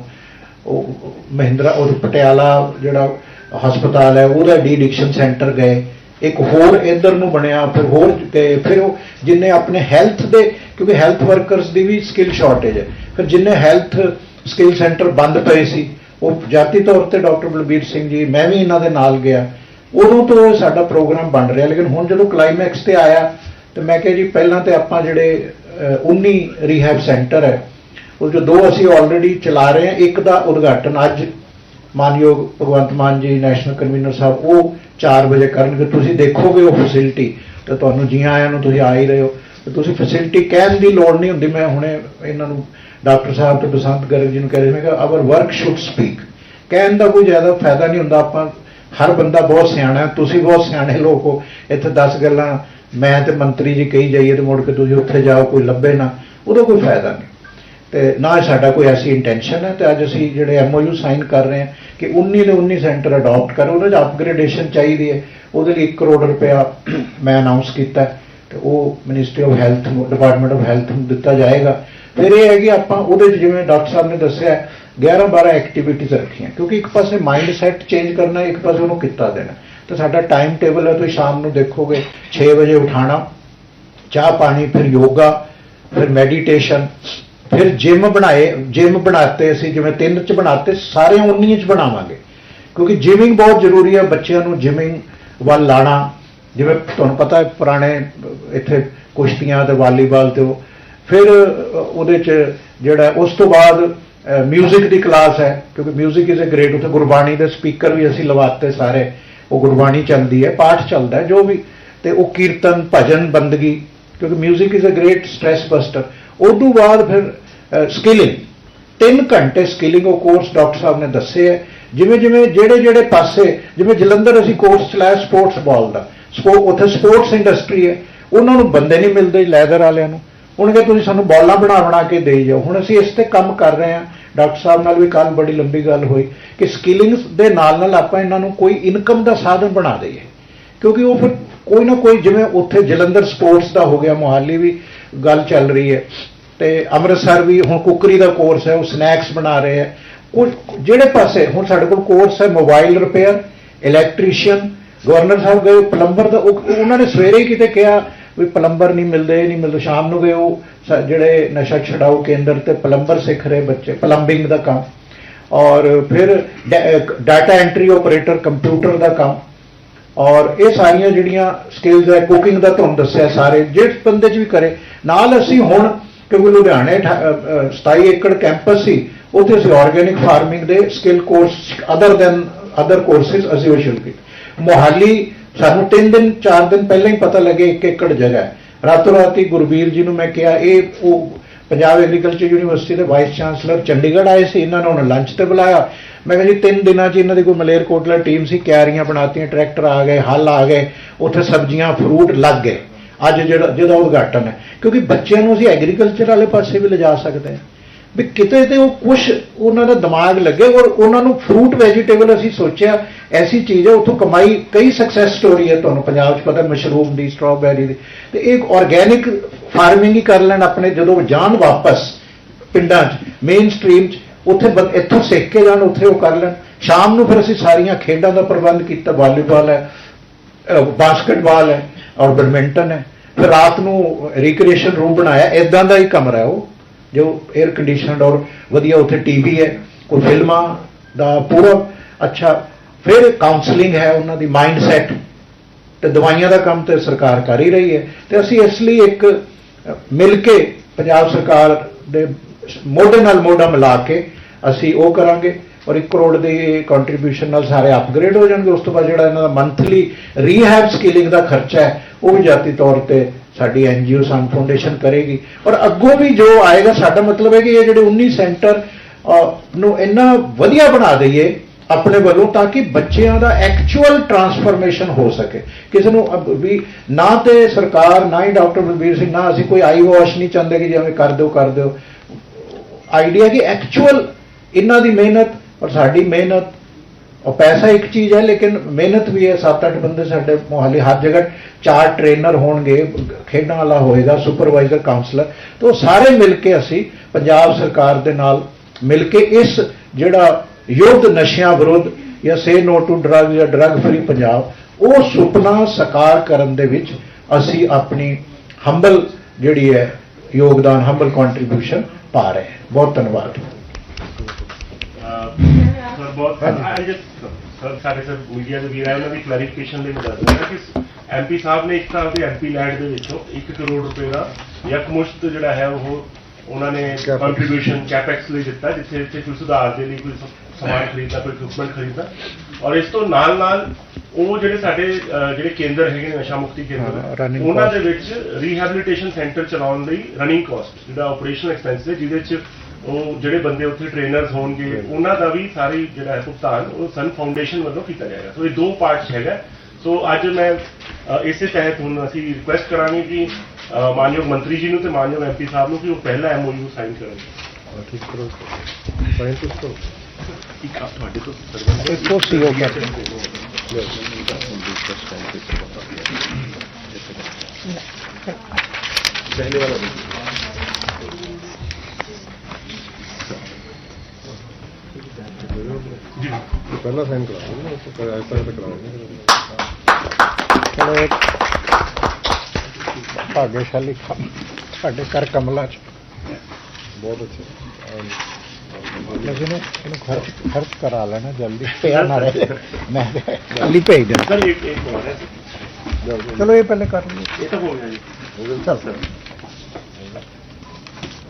ਉਹ ਮਹਿੰਦਰਾ, ਉਹ ਪਟਿਆਲਾ ਜਿਹੜਾ ਹਸਪਤਾਲ ਹੈ, ਉਹਦਾ ਡੀ ਐਡਿਕਸ਼ਨ ਸੈਂਟਰ ਗਏ। ਇੱਕ ਹੋਰ ਇਧਰ ਨੂੰ ਬਣਿਆ, ਫਿਰ ਹੋਰ ਗਏ ਫਿਰ ਉਹ ਜਿੰਨੇ ਆਪਣੇ ਹੈਲਥ ਦੇ, ਕਿਉਂਕਿ ਹੈਲਥ ਵਰਕਰਸ ਦੀ ਵੀ ਸਕਿੱਲ ਸ਼ਾਰਟੇਜ ਹੈ। ਫਿਰ ਜਿੰਨੇ ਹੈਲਥ ਸਕਿੱਲ ਸੈਂਟਰ ਬੰਦ ਪਏ ਸੀ, ਉਹ ਜਾਤੀ ਤੌਰ ਤੇ ਡਾਕਟਰ ਬਲਬੀਰ ਸਿੰਘ ਜੀ, ਮੈਂ ਵੀ ਇਹਨਾਂ ਦੇ ਨਾਲ ਗਿਆ। ਉਦੋਂ ਤੋਂ ਸਾਡਾ ਪ੍ਰੋਗਰਾਮ ਬਣ ਰਿਹਾ ਲੇਕਿਨ ਹੁਣ ਜਦੋਂ ਕਲਾਈਮੈਕਸ ਤੇ ਆਇਆ ਤੇ ਮੈਂ ਕਿਹਾ ਜੀ ਪਹਿਲਾਂ ਤੇ ਆਪਾਂ ਜਿਹੜੇ ਅਹ, 19 ਰੀਹੈਬ ਸੈਂਟਰ ਹੈ ਉਹ ਜੋ ਦੋ ਅਸੀਂ ਆਲਰੇਡੀ ਚਲਾ ਰਹੇ ਹਾਂ ਇੱਕ ਦਾ ਉਦਘਾਟਨ ਅੱਜ ਮਾਨਯੋਗ ਭਗਵੰਤ ਮਾਨ ਜੀ ਨੈਸ਼ਨਲ ਕਨਵੀਨਰ ਸਾਹਿਬ ਉਹ 4 ਵਜੇ ਕਰਨਗੇ। ਤੁਸੀਂ ਦੇਖੋਗੇ ਉਹ ਫੈਸਿਲਿਟੀ ਤਾਂ ਤੁਹਾਨੂੰ ਜੀ ਆਇਆਂ ਨੂੰ ਤੁਸੀਂ ਆ ਹੀ ਰਹੇ ਹੋ। ਤੁਸੀਂ ਫੈਸਿਲਿਟੀ ਕਹਿਣ ਦੀ ਲੋੜ ਨਹੀਂ ਹੁੰਦੀ। ਮੈਂ ਹੁਣੇ ਇਹਨਾਂ ਨੂੰ ਡਾਕਟਰ ਸਾਹਿਬ ਤੇ ਬਸੰਤ ਗਰਗ ਜੀ ਨੂੰ ਕਹਿ ਰਿਹਾ ਮੈਂ ਕਿ ਆਵਰ ਵਰਕ ਸ਼ੁੱਡ ਸਪੀਕ ਕਹਿਣ ਦਾ ਕੋਈ ਜ਼ਿਆਦਾ ਫਾਇਦਾ ਨਹੀਂ ਹੁੰਦਾ। ਆਪਾਂ ਹਰ ਬੰਦਾ ਬਹੁਤ ਸਿਆਣਾ ਤੁਸੀਂ ਬਹੁਤ ਸਿਆਣੇ ਲੋਕ ਹੋ। ਇੱਥੇ 10 ਗੱਲਾਂ, ਮੈਂ ਤੇ ਮੰਤਰੀ ਜੀ ਕਹੀ ਜਾਈਏ ਤੇ ਮੁੜ ਕੇ ਤੁਸੀਂ ਉੱਥੇ ਜਾਓ, ਕੋਈ ਲੱਭੇ ਨਾ, ਉਹਦਾ ਕੋਈ ਫਾਇਦਾ ਨਹੀਂ। ਤੇ ਨਾ ਸਾਡਾ ਕੋਈ ਐਸੀ ਇੰਟੈਂਸ਼ਨ ਹੈ, ਤੇ ਅੱਜ ਅਸੀਂ ਜਿਹੜੇ ਐਮਓਯੂ ਸਾਈਨ ਕਰ ਰਹੇ ਹਾਂ ਕਿ 19 ਦੇ 19 ਸੈਂਟਰ ਅਡਾਪਟ ਕਰੋ, ਉਹਦੇ ਚ ਅਪਗ੍ਰੇਡੇਸ਼ਨ ਚਾਹੀਦੀ ਹੈ। ਉਹਦੇ ਲਈ 1 ਕਰੋੜ ਰੁਪਇਆ ਮੈਂ ਅਨਾਉਂਸ ਕੀਤਾ ਹੈ, ਤੇ ਉਹ ministry of health department of health ਨੂੰ ਦਿੱਤਾ ਜਾਏਗਾ। ਫਿਰ ਇਹ ਹੈ ਕਿ ਆਪਾਂ ਉਹਦੇ 'ਚ ਜਿਵੇਂ ਡਾਕਟਰ ਸਾਹਿਬ ਨੇ ਦੱਸਿਆ 11 12 ਐਕਟੀਵਿਟੀਜ਼ ਰੱਖੀਆਂ, ਕਿਉਂਕਿ ਇੱਕ ਪਾਸੇ ਮਾਈਂਡ ਸੈਟ ਚੇਂਜ ਕਰਨਾ, ਇੱਕ ਪਾਸੇ ਉਹਨੂੰ ਕੀਤਾ ਦੇਣਾ। ਤਾਂ ਸਾਡਾ ਟਾਈਮ ਟੇਬਲ ਹੈ, ਤੁਸੀਂ ਸ਼ਾਮ ਨੂੰ ਦੇਖੋਗੇ 6 ਵਜੇ ਉਠਾਣਾ ਚਾਹ ਪਾਣੀ, ਫਿਰ ਯੋਗਾ, ਫਿਰ ਮੈਡੀਟੇਸ਼ਨ ਫਿਰ ਜਿਮ ਬਣਾਏ ਜਿਮ ਬਣਾਤੇ ਅਸੀਂ, ਜਿਵੇਂ ਤਿੰਨ ਚ ਬਣਾਤੇ, ਸਾਰੇ 19 ਚ ਬਣਾਵਾਂਗੇ। ਕਿਉਂਕਿ ਜਿਮਿੰਗ ਬਹੁਤ ਜ਼ਰੂਰੀ ਹੈ, ਬੱਚਿਆਂ ਨੂੰ ਜਿਮਿੰਗ ਵੱਲ ਲਾਣਾ। ਜਿਵੇਂ ਤੁਹਾਨੂੰ ਪਤਾ ਹੈ, ਪੁਰਾਣੇ, ਇੱਥੇ ਕੁਸ਼ਤੀਆਂ ਤੇ ਵਾਲੀਬਾਲ ਤੇ ਉਹ, ਫਿਰ ਉਹਦੇ ਚ ਜਿਹੜਾ ਉਸ ਤੋਂ ਬਾਅਦ ਮਿਊਜ਼ਿਕ ਦੀ ਕਲਾਸ ਹੈ, ਕਿਉਂਕਿ ਮਿਊਜ਼ਿਕ ਇਜ਼ ਅ ਗ੍ਰੇਟ ਉੱਥੇ ਗੁਰਬਾਣੀ ਦੇ ਸਪੀਕਰ ਵੀ ਅਸੀਂ ਲਵਾਤੇ ਸਾਰੇ। ਉਹ ਗੁਰਬਾਣੀ ਚੱਲਦੀ ਹੈ, ਪਾਠ ਚੱਲਦਾ ਹੈ, ਜੋ ਵੀ। ਤੇ ਉਹ ਕੀਰਤਨ, ਭਜਨ, ਬੰਦਗੀ, ਕਿਉਂਕਿ music is a great stress buster ਉਹ ਤੋਂ ਬਾਅਦ ਫਿਰ ਸਕਿਲਿੰਗ 3 ਘੰਟੇ ਸਕਿਲਿੰਗ ਉਹ ਕੋਰਸ ਡਾਕਟਰ ਸਾਹਿਬ ਨੇ ਦੱਸੇ ਹੈ। ਜਿਵੇਂ ਜਿਵੇਂ, ਜਿਹੜੇ ਜਿਹੜੇ ਪਾਸੇ, ਜਿਵੇਂ ਜਲੰਧਰ ਅਸੀਂ ਕੋਰਸ ਚਲਾਇਆ ਸਪੋਰਟਸ ਬਾਲ ਦਾ। ਸਪੋ, ਉੱਥੇ ਸਪੋਰਟਸ ਇੰਡਸਟਰੀ ਹੈ। ਉਹਨਾਂ ਨੂੰ ਬੰਦੇ ਨਹੀਂ ਮਿਲਦੇ ਲੈਦਰ ਵਾਲਿਆਂ ਨੂੰ। ਉਹਨਾਂ ਕਹਿੰਦੇ ਤੁਸੀਂ ਸਾਨੂੰ ਬੋਲਾਂ ਬਣਾ ਬਣਾ ਕੇ ਦੇਈ ਜਾਓ, ਹੁਣ ਅਸੀਂ ਇਸ ਤੇ ਕੰਮ ਕਰ ਰਹੇ ਹਾਂ। ਡਾਕਟਰ ਸਾਹਿਬ ਨਾਲ ਵੀ ਕੱਲ ਬੜੀ ਲੰਬੀ ਗੱਲ ਹੋਈ ਕਿ ਸਕਿਲਿੰਗਸ ਦੇ ਨਾਲ ਨਾਲ ਆਪਾਂ ਇਹਨਾਂ ਨੂੰ ਕੋਈ ਇਨਕਮ ਦਾ ਸਾਧਨ ਬਣਾ ਦਈਏ। ਕਿਉਂਕਿ ਉਹ ਫਿਰ ਕੋਈ ਨਾ ਕੋਈ ਜਿਵੇਂ ਉੱਥੇ ਜਲੰਧਰ ਸਪੋਰਟਸ ਦਾ ਹੋ ਗਿਆ, ਮੁਹਾਲੀ ਵੀ ਗੱਲ ਚੱਲ ਰਹੀ ਹੈ। ਤੇ ਅੰਮ੍ਰਿਤਸਰ ਵੀ ਹੁਣ ਕੁੱਕਰੀ ਦਾ ਕੋਰਸ ਹੈ, ਉਹ ਸਨੈਕਸ ਬਣਾ ਰਹੇ ਹੈ। ਉਹ ਜਿਹੜੇ ਪਾਸੇ ਹੁਣ ਸਾਡੇ ਕੋਲ ਕੋਰਸ ਹੈ mobile repair electrician governor Sahib ਗਏ ਪਲੰਬਰ ਦਾ ਉਹਨਾਂ ਨੇ ਸਵੇਰੇ ਹੀ ਕਿਤੇ ਕਿਹਾ ਵੀ ਪਲੰਬਰ ਨਹੀਂ ਮਿਲਦੇ ਇਹ ਨਹੀਂ ਮਿਲਦੇ। ਸ਼ਾਮ ਨੂੰ ਗਏ ਉਹ ਜਿਹੜੇ ਨਸ਼ਾ ਛਡਾਊ ਕੇਂਦਰ ਤੇ ਪਲੰਬਰ ਸਿੱਖ ਰਹੇ ਬੱਚੇ ਪਲੰਬਿੰਗ ਦਾ ਕੰਮ। ਔਰ ਫਿਰ ਡਾਟਾ ਐਂਟਰੀ ਆਪਰੇਟਰ ਕੰਪਿਊਟਰ ਦਾ ਕੰਮ। ਔਰ ਇਹ ਸਾਰੀਆਂ ਜਿਹੜੀਆਂ ਸਕਿੱਲਸ ਹੈ ਕੁਕਿੰਗ ਦਾ ਤੁਹਾਨੂੰ ਦੱਸਿਆ ਸਾਰੇ ਜਿਹੜੇ ਬੰਦੇ 'ਚ ਵੀ ਕਰੇ। ਨਾਲ ਅਸੀਂ ਹੁਣ ਕਿਉਂਕਿ ਲੁਧਿਆਣੇ ਅਠਾ- ਅ, 27 ਏਕੜ ਕੈਂਪਸ ਸੀ ਉੱਥੇ ਅਸੀਂ ਆਰਗੇਨਿਕ ਫਾਰਮਿੰਗ ਦੇ skill course other than other courses ਅਸੀਂ ਉਹ ਸ਼ੁਰੂ ਕੀਤੇ। ਮੋਹਾਲੀ ਸਾਨੂੰ 3 ਦਿਨ 4 ਦਿਨ ਪਹਿਲਾਂ ਹੀ ਪਤਾ ਲੱਗੇ ਇੱਕ ਏਕੜ ਜਗ੍ਹਾ ਹੈ। ਰਾਤੋਂ ਰਾਤੀ ਗੁਰਬੀਰ ਜੀ ਨੂੰ ਮੈਂ ਕਿਹਾ, ਇਹ ਉਹ ਪੰਜਾਬ ਐਗਰੀਕਲਚਰ ਯੂਨੀਵਰਸਿਟੀ ਦੇ ਵਾਈਸ ਚਾਂਸਲਰ ਚੰਡੀਗੜ੍ਹ ਆਏ ਸੀ, ਇਹਨਾਂ ਨੇ ਹੁਣ ਲੰਚ ਤੇ ਬੁਲਾਇਆ। ਮੈਂ ਕਿਹਾ ਜੀ, ਤਿੰਨ ਦਿਨਾਂ 'ਚ ਇਹਨਾਂ ਦੀ ਕੋਈ ਮਲੇਰਕੋਟਲਾ ਟੀਮ ਸੀ, ਕਿਆਰੀਆਂ ਬਣਾਤੀਆਂ, ਟਰੈਕਟਰ ਆ ਗਏ, ਹੱਲ ਆ ਗਏ, ਉੱਥੇ ਸਬਜ਼ੀਆਂ ਫਰੂਟ ਲੱਗ ਗਏ। ਅੱਜ ਜਿਹੜਾ, ਜਿਹਦਾ ਉਦਘਾਟਨ ਹੈ। ਕਿਉਂਕਿ ਬੱਚਿਆਂ ਨੂੰ ਅਸੀਂ ਐਗਰੀਕਲਚਰ ਵਾਲੇ ਪਾਸੇ ਵੀ ਲਿਜਾ ਸਕਦੇ ਹਾਂ। ਵੀ ਕਿਤੇ ਤੇ ਉਹ ਕੁਝ ਉਹਨਾਂ ਦਾ ਦਿਮਾਗ ਲੱਗੇ ਔਰ ਉਹਨਾਂ ਨੂੰ ਫਰੂਟ ਵੈਜੀਟੇਬਲ ਅਸੀਂ ਸੋਚਿਆ, ਐਸੀ ਚੀਜ਼ ਹੈ, ਉੱਥੋਂ ਕਮਾਈ ਕਈ ਸਕਸੈਸ ਸਟੋਰੀ ਹੈ ਤੁਹਾਨੂੰ ਪੰਜਾਬ 'ਚ ਪਤਾ, ਮਸ਼ਰੂਮ ਦੀ ਸਟ੍ਰਾਬੈਰੀ ਦੀ। ਤੇ ਇੱਕ ਆਰਗੇਨਿਕ ਫਾਰਮਿੰਗ ਹੀ ਕਰ ਲੈਣ ਆਪਣੇ, ਜਦੋਂ ਜਾਣ ਵਾਪਸ ਪਿੰਡਾਂ 'ਚ ਮੇਨ ਸਟ੍ਰੀਮ 'ਚ, ਉੱਥੇ ਬ- ਇੱਥੋਂ ਸਿੱਖ ਕੇ ਜਾਣ, ਉੱਥੇ ਉਹ ਕਰ ਲੈਣ। ਸ਼ਾਮ ਨੂੰ ਫਿਰ ਅਸੀਂ ਸਾਰੀਆਂ ਖੇਡਾਂ ਦਾ ਪ੍ਰਬੰਧ ਕੀਤਾ, ਵਾਲੀਬਾਲ ਹੈ, ਅਹ ਬਾਸਕਟਬਾਲ ਹੈ, ਔਰ ਬੈਡਮਿੰਟਨ ਹੈ। ਫਿਰ ਰਾਤ ਨੂੰ ਰੀਕ੍ਰੀਏਸ਼ਨ ਰੂਮ ਬਣਾਇਆ ਇਦਾਂ ਦਾ ਹੀ ਕਮਰਾ ਹੈ ਉਹ। ਜੋ 에ਅਰ ਕੰਡੀਸ਼ਨਡ ਔਰ ਵਧੀਆ ਉੱਥੇ ਟੀਵੀ ਹੈ, ਕੋਈ ਫਿਲਮਾਂ ਦਾ ਪੂਰਾ ਅੱਛਾ, ਫਿਰ ਕਾਉਂਸਲਿੰਗ ਹੈ ਉਹਨਾਂ ਦੀ ਮਾਈਂਡ ਸੈਟ ਤੇ ਦਵਾਈਆਂ ਦਾ ਕੰਮ ਤੇ ਸਰਕਾਰ ਕਰ ਹੀ ਰਹੀ ਹੈ ਤੇ ਅਸੀਂ ਇਸ ਲਈ ਇੱਕ ਮਿਲ ਕੇ ਪੰਜਾਬ ਸਰਕਾਰ ਦੇ ਮੋਢੇ ਨਾਲ ਮੋਢਾ ਮਿਲਾ ਕੇ ਅਸੀਂ ਉਹ ਕਰਾਂਗੇ ਔਰ 1 ਕਰੋੜ ਦੀ ਕੰਟਰੀਬਿਊਸ਼ਨ ਨਾਲ ਸਾਰੇ ਅਪਗ੍ਰੇਡ ਹੋ ਜਾਣਗੇ, ਉਸ ਤੋਂ ਬਾਅਦ ਜਿਹੜਾ ਇਹਨਾਂ ਦਾ ਮੰਥਲੀ ਰੀਹੈਬ ਸਕਿਲਿੰਗ ਦਾ ਖਰਚਾ ਹੈ, ਉਹ ਵੀ ਜਾਤੀ ਤੌਰ ਤੇ ਸਾਡੀ ਐਨਜੀਓ ਸਨ ਫਾਊਂਡੇਸ਼ਨ ਕਰੇਗੀ। ਔਰ ਅੱਗੋਂ ਵੀ ਜੋ ਆਏਗਾ, ਸਾਡਾ ਮਤਲਬ ਹੈ ਕਿ ਇਹ ਜਿਹੜੇ 19 ਸੈਂਟਰ ਨੂੰ ਇੰਨਾ ਵਧੀਆ ਬਣਾ ਦਈਏ ਆਪਣੇ ਵੱਲੋਂ, ਤਾਂ ਕਿ ਬੱਚਿਆਂ ਦਾ ਐਕਚੁਅਲ ਟਰਾਂਸਫਰਮੇਸ਼ਨ ਹੋ ਸਕੇ। ਕਿਸੇ ਨੂੰ ਵੀ ਨਾ ਤੇ ਸਰਕਾਰ, ਨਾ ਹੀ ਡਾਕਟਰ ਬਲਬੀਰ ਸਿੰਘ, ਨਾ ਅਸੀਂ ਕੋਈ ਆਈ ਵਾਸ਼ ਨਹੀਂ ਚਾਹੁੰਦੇ ਕਿ ਜਿਵੇਂ ਕਰ ਦਿਓ ਕਰ ਦਿਓ। ਆਈਡੀਆ ਕਿ ਐਕਚੁਅਲ ਇਹਨਾਂ ਦੀ ਮਿਹਨਤ ਔਰ ਸਾਡੀ ਮਿਹਨਤ ਉਹ ਪੈਸਾ ਇੱਕ ਚੀਜ਼ ਹੈ, ਲੇਕਿਨ ਮਿਹਨਤ ਵੀ ਹੈ। ਸੱਤ ਅੱਠ ਬੰਦੇ ਸਾਡੇ ਮੋਹਾਲੀ, ਹਰ ਜਗ੍ਹਾ ਚਾਰ ਟ੍ਰੇਨਰ ਹੋਣਗੇ ਖੇਡਾਂ ਵਾਲਾ ਹੋਏਗਾ, ਸੁਪਰਵਾਈਜ਼ਰ, ਕਾਉਂਸਲਰ। ਤੇ ਉਹ ਸਾਰੇ ਮਿਲ ਕੇ ਅਸੀਂ ਪੰਜਾਬ ਸਰਕਾਰ ਦੇ ਨਾਲ ਮਿਲ ਕੇ ਇਸ ਜਿਹੜਾ ਯੁੱਧ ਨਸ਼ਿਆਂ ਵਿਰੁੱਧ ਜਾਂ ਸੇ ਨੋ ਟੂ ਡਰੱਗ ਜਾਂ ਡਰੱਗ ਫਰੀ ਪੰਜਾਬ, ਉਹ ਸੁਪਨਾ ਸਾਕਾਰ ਕਰਨ ਦੇ ਵਿੱਚ ਅਸੀਂ ਆਪਣੀ ਹੰਬਲ ਜਿਹੜੀ ਹੈ, ਯੋਗਦਾਨ ਹੰਬਲ ਕੰਟਰੀਬਿਊਸ਼ਨ ਪਾ ਰਹੇ ਬਹੁਤ ਧੰਨਵਾਦ। ਬਹੁਤ ਆਈ ਜਸਟ ਸਰ ਸਾਡੇ ਸਰ ਮੀਡੀਆ ਦੇ ਵੀਰ ਹੈ ਉਹਨਾਂ ਦੀ ਕਲੈਰੀਫਿਕੇਸ਼ਨ ਲਈ ਮੈਂ ਦੱਸ ਦਿੰਦਾ ਕਿ ਐਮਪੀ ਸਾਹਿਬ ਨੇ ਇੱਕ ਸਾਲ ਦੇ ਐਮਪੀ ਲੈਂਡ ਦੇ ਵਿੱਚੋਂ 1 ਕਰੋੜ ਰੁਪਏ ਦਾ ਯਕਮੁਸ਼ਤ ਜਿਹੜਾ ਹੈ ਉਹ ਉਹਨਾਂ ਨੇ। ਕੰਟਰੀਬਿਊਸ਼ਨ ਕੈਪੈਕਸ ਲਈ ਦਿੱਤਾ ਜਿੱਥੇ ਜਿੱਥੇ ਕੋਈ ਸੁਧਾਰ ਦੇ ਲਈ ਕੋਈ ਸਮਾਨ ਖਰੀਦਣਾ ਕੋਈ ਇਕਵਿਪਮੈਂਟ ਖਰੀਦਣਾ ਔਰ ਇਸ ਤੋਂ ਨਾਲ ਨਾਲ ਉਹ ਜਿਹੜੇ ਸਾਡੇ ਜਿਹੜੇ ਕੇਂਦਰ ਹੈਗੇ ਨੇ ਨਸ਼ਾ ਮੁਕਤੀ ਕੇਂਦਰ ਉਹਨਾਂ। ਦੇ ਵਿੱਚ ਰੀਹੈਬਿਲਿਟੇਸ਼ਨ ਸੈਂਟਰ ਚਲਾਉਣ ਲਈ ਰਨਿੰਗ ਕਾਸਟ ਜਿਹਦਾ ਆਪਰੇਸ਼ਨਲ ਐਕਸਪੈਂਸ ਹੈ ਜਿਹਦੇ ਵਿੱਚ ਉਹ ਜਿਹੜੇ ਬੰਦੇ ਉੱਥੇ ਟ੍ਰੇਨਰਸ ਹੋਣਗੇ ਉਹਨਾਂ ਦਾ ਵੀ ਸਾਰੇ ਜਿਹੜਾ ਹੈ ਭੁਗਤਾਨ ਉਹ ਸਨ ਫਾਊਂਡੇਸ਼ਨ ਵੱਲੋਂ ਕੀਤਾ ਜਾਏਗਾ। ਸੋ ਇਹ ਦੋ ਪਾਰਟਸ ਹੈਗਾ। ਸੋ ਅੱਜ ਮੈਂ ਇਸੇ ਤਹਿਤ ਹੁਣ ਅਸੀਂ ਰਿਕੁਐਸਟ ਕਰਾਂਗੇ ਕਿ ਮਾਨਯੋਗ ਮੰਤਰੀ ਜੀ ਨੂੰ ਤੇ ਮਾਨਯੋਗ ਐਮਪੀ ਸਾਹਿਬ ਨੂੰ ਕਿ ਉਹ ਪਹਿਲਾ ਐਮਓਯੂ ਸਾਈਨ ਕਰਨ। ਠੀਕ ਕਰੋ। ਸਾਈਨ ਤੁਸੀਂ ਕਰੋ। ਇੱਕ ਆਪ ਤੁਹਾਡੇ ਤੋਂ ਸਰਵਨ ਇਸ ਤੋਂ ਸੀਓ ਕੈਪਟਨ ਪਹਿਲੇ ਵਾਲਾ ਜੀ ਪਹਿਲਾਂ ਸਾਈਨ ਕਰਾਓ ਨਾ ਉਸ ਤੋਂ ਐਸਾ ਤਾਂ ਕਰਾਓ ਚਲੋ ਭਾਗੇਸ਼ਾਲੀ ਸਾਡੇ ਘਰ ਕਮਲਾ ਚ। ਬਹੁਤ ਅੱਛਾ। ਲੇਕਿਨ ਇਹਨੂੰ ਖਰਚ ਖਰਚ ਕਰਾ ਲੈਣਾ ਜਲਦੀ। ਪਿਆ ਨਾ ਰਹੇ। ਮੈਂ ਕੱਲੀ ਭੇਜ ਦੇ ਚਲੋ ਇਹ ਪਹਿਲੇ ਕਰ ਲਈਏ। ਇਹ ਤਾਂ ਹੋ ਗਿਆ ਜੀ। ਚੱਲ ਸਰ।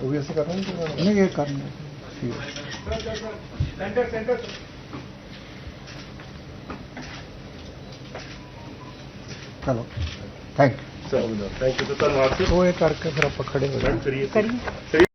ਉਹ ਵੀ ਅਸੀਂ ਕਰਾਂਗੇ ਨਹੀਂ ਇਹ ਕਰਨਾ। ਸੈਂਟਰ ਸੈਂਟਰ ਚਲੋ thank you sir thank you ਧੰਨਵਾਦ ਸਰ ਉਹ ਇਹ ਕਰਕੇ ਫਿਰ ਆਪਾਂ ਖੜੇ ਹੋ ਜਾਣਾ।